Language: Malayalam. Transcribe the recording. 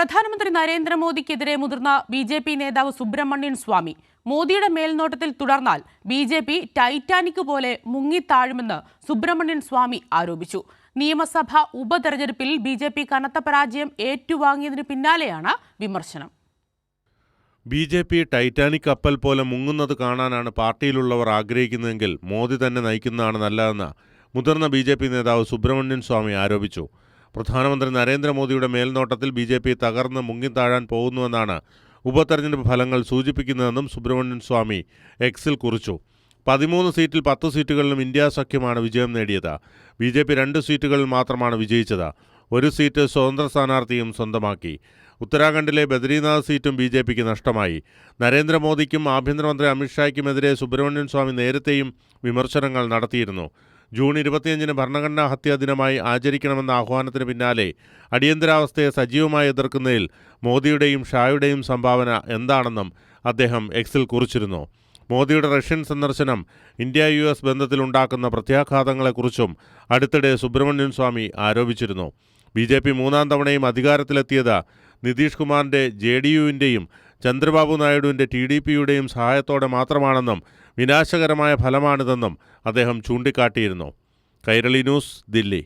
പ്രധാനമന്ത്രി നരേന്ദ്രമോദിക്കെതിരെ മുതിർന്ന ബി ജെ പി നേതാവ് സുബ്രഹ്മണ്യൻ സ്വാമി മോദിയുടെ മേൽനോട്ടത്തിൽ തുടർന്നാൽ ബി ജെ പി ടൈറ്റാനിക് പോലെ മുങ്ങിത്താഴുമെന്ന് സുബ്രഹ്മണ്യൻ സ്വാമി ആരോപിച്ചു. നിയമസഭാ ഉപതെരഞ്ഞെടുപ്പിൽ ബി ജെ പി കനത്ത പരാജയം ഏറ്റുവാങ്ങിയതിനു പിന്നാലെയാണ് വിമർശനം. ബി ജെ പി ടൈറ്റാനിക് കപ്പൽ പോലെ മുങ്ങുന്നത് കാണാനാണ് പാർട്ടിയിലുള്ളവർ ആഗ്രഹിക്കുന്നതെങ്കിൽ മോദി തന്നെ നയിക്കുന്നതാണ് നല്ലതെന്ന് മുതിർന്ന ബി നേതാവ് സുബ്രഹ്മണ്യൻ സ്വാമി ആരോപിച്ചു. പ്രധാനമന്ത്രി നരേന്ദ്രമോദിയുടെ മേൽനോട്ടത്തിൽ ബി ജെ പി തകർന്ന് മുങ്ങിത്താഴാൻ പോകുന്നുവെന്നാണ് ഉപതെരഞ്ഞെടുപ്പ് ഫലങ്ങൾ സൂചിപ്പിക്കുന്നതെന്നും സുബ്രഹ്മണ്യൻ സ്വാമി എക്സിൽ കുറിച്ചു. പതിമൂന്ന് സീറ്റിൽ പത്ത് സീറ്റുകളിലും ഇന്ത്യ സഖ്യമാണ് വിജയം നേടിയത്. ബി ജെ പി രണ്ട് സീറ്റുകളിൽ മാത്രമാണ് വിജയിച്ചത്. ഒരു സീറ്റ് സ്വതന്ത്ര സ്ഥാനാർത്ഥിയും സ്വന്തമാക്കി. ഉത്തരാഖണ്ഡിലെ ബദ്രീനാഥ് സീറ്റും ബി ജെ പിക്ക് നഷ്ടമായി. നരേന്ദ്രമോദിക്കും ആഭ്യന്തരമന്ത്രി അമിത്ഷായ്ക്കുമെതിരെ സുബ്രഹ്മണ്യൻ സ്വാമി നേരത്തെയും വിമർശനങ്ങൾ നടത്തിയിരുന്നു. ജൂൺ ഇരുപത്തിയഞ്ചിന് ഭരണഘടനാ ഹത്യാ ദിനമായി ആചരിക്കണമെന്ന ആഹ്വാനത്തിന് പിന്നാലെ അടിയന്തരാവസ്ഥയെ സജീവമായി എതിർക്കുന്നതിൽ മോദിയുടെയും ഷായുടെയും സംഭാവന എന്താണെന്നും അദ്ദേഹം എക്സിൽ കുറിച്ചിരുന്നു. മോദിയുടെ റഷ്യൻ സന്ദർശനം ഇന്ത്യ യു എസ് ബന്ധത്തിലുണ്ടാക്കുന്ന പ്രത്യാഘാതങ്ങളെക്കുറിച്ചും അടുത്തിടെ സുബ്രഹ്മണ്യൻ സ്വാമി ആരോപിച്ചിരുന്നു. ബി ജെ പി മൂന്നാം തവണയും അധികാരത്തിലെത്തിയത് നിതീഷ് കുമാറിന്റെ ജെ ഡി യുവിന്റെയും ചന്ദ്രബാബു നായിഡുവിന്റെ ടി ഡി പിയുടെയും സഹായത്തോടെ മാത്രമാണെന്നും വിനാശകരമായ ഫലമാണിതെന്നും അദ്ദേഹം ചൂണ്ടിക്കാട്ടിയിരുന്നു. കൈരളി ന്യൂസ് ദില്ലി.